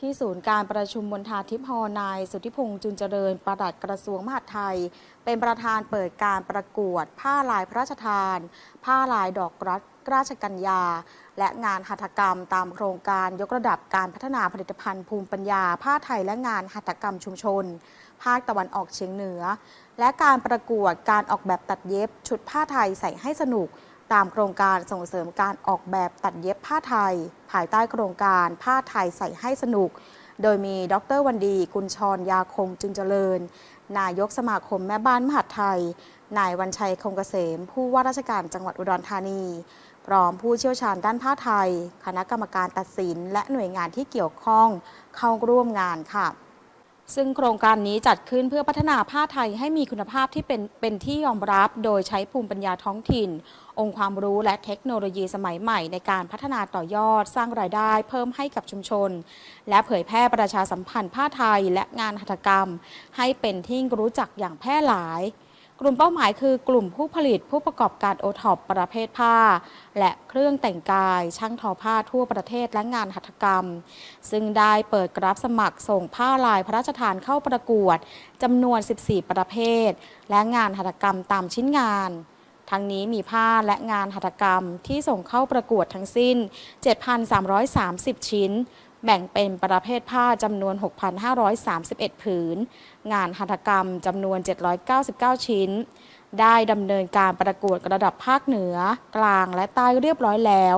ที่ศูนย์การประชุมบนทาทิพย์ฮอร์นาย สุทธิพงษ์จุนเจริญปลัดกระทรวงมหาดไทย เป็นประธานเปิดการประกวด ผ้าลายพระราชทาน ผ้าลายดอกรักราชกัญญา และงานหัตถกรรมตามโครงการยกระดับการพัฒนาผลิตภัณฑ์ภูมิปัญญา ผ้าไทยและงานหัตถกรรมชุมชน ภาคตะวันออกเฉียงเหนือ และการประกวดการออกแบบตัดเย็บ ชุดผ้าไทยใส่ให้สนุก ตามโครงการส่งเสริมการออกแบบตัดเย็บผ้าไทย ภายใต้โครงการผ้าไทยใส่ให้สนุก โดยมีดรวันดี กุลชรยาคงจึงเจริญ นายกสมาคมแม่บ้านมหาดไทย นายวันชัยคงเกษม ผู้ว่าราชการจังหวัดอุดรธานี พร้อมผู้เชี่ยวชาญด้านผ้าไทย คณะกรรมการตัดสิน และหน่วยงานที่เกี่ยวข้องเข้าร่วมงานค่ะ ซึ่งโครงการนี้จัดขึ้นเพื่อพัฒนาผ้าไทยให้มีคุณภาพที่เป็นเป็นที่ยอมรับ โดยใช้ภูมิปัญญาท้องถิ่น องค์ความรู้และเทคโนโลยีสมัยใหม่ ในการพัฒนาต่อยอด สร้างรายได้เพิ่มให้กับชุมชน และเผยแพร่ประชาสัมพันธ์ผ้าไทยและงานหัตถกรรม ให้เป็นที่รู้จักอย่างแพร่หลาย กลุ่มเป้าหมายคือกลุ่มผู้ผลิตผู้ประกอบการโอท็อปประเภทผ้า และเครื่องแต่งกาย ช่างทอผ้าทั่วประเทศและงานหัตถกรรม ซึ่งได้เปิดกรับสมัครส่งผ้าลายพระราชทานเข้าประกวดจำนวน 14 ประเภท และงานหัตถกรรมตามชิ้นงาน ทั้งนี้มีผ้าและงานหัตถกรรมที่ส่งเข้าประกวดทั้งสิ้น 7,330 ชิ้น แบ่งเป็นประเภทผ้าจำนวน 6,531 ผืน งานหัตถกรรมจำนวน 799 ชิ้น ได้ดำเนินการประกวดระดับภาคเหนือ กลางและใต้เรียบร้อยแล้ว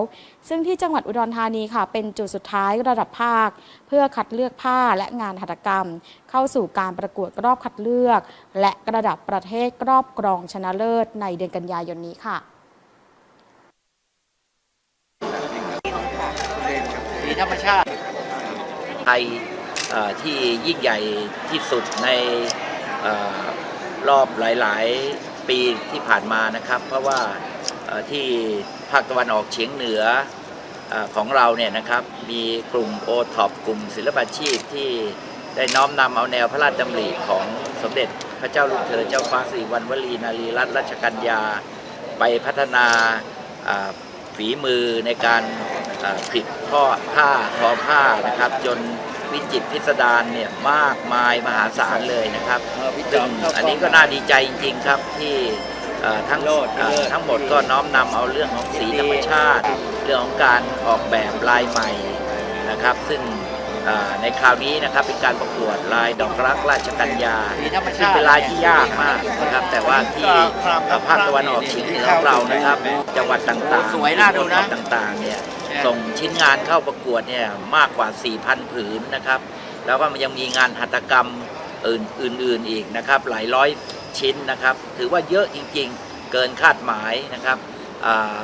ซึ่งที่จังหวัดอุดรธานีค่ะ เป็นจุดสุดท้ายระดับภาค เพื่อคัดเลือกผ้าและงานหัตถกรรม เข้าสู่การประกวดรอบคัดเลือก และระดับประเทศรอบกรองชนะเลิศในเดือนกันยายนนี้ค่ะสีธรรมชาติ ไทยที่ยิ่งใหญ่ที่สุดในอรอบหลาย ๆ ปีที่ผ่านมานะครับ เพราะว่าที่ภาคตะวันออกเฉียงเหนืออของเราเนี่ยนะครับมีกลุ่มโอท็อปกลุ่มศิลปาชีพที่ได้น้อมนำเอาแนวพระราชดำริของสมเด็จพระเจ้าลูกเธอเจ้าฟ้าสิริวัณวลีนารีรัตนรัชกัญญาไปพัฒนาฝีมือในการ ผิดข้อผ้าทอผ้านะครับจนวิจิตรพิสดารเนี่ยมากมายมหาศาลเลยนะครับซึ่งอันนี้ก็น่าดีใจจริง ๆ ครับที่ทั้งทั้งหมดก็น้อมนำเอาเรื่องของสีธรรมชาติ เรื่องของการออกแบบลายใหม่นะครับ ซึ่ง ในคราวนี้นะครับเป็นการประกวดลายดอกรักราชกัญญาซึ่งเป็นลายที่ยากมากนะครับ แต่ว่าที่เอ่อภาคตะวันออกเฉียงเหนือของเรานะครับจังหวัดต่างๆสวยน่าดูนะต่างๆเนี่ยส่งชิ้นงานเข้าประกวดเนี่ยมากกว่า 4,000 ผืนนะครับ แล้วก็มันยังมีงานหัตถกรรมอื่นอื่นๆอีกนะครับ หลายร้อยชิ้นนะครับ ถือว่าเยอะจริงๆ เกินคาดหมายนะครับอ่า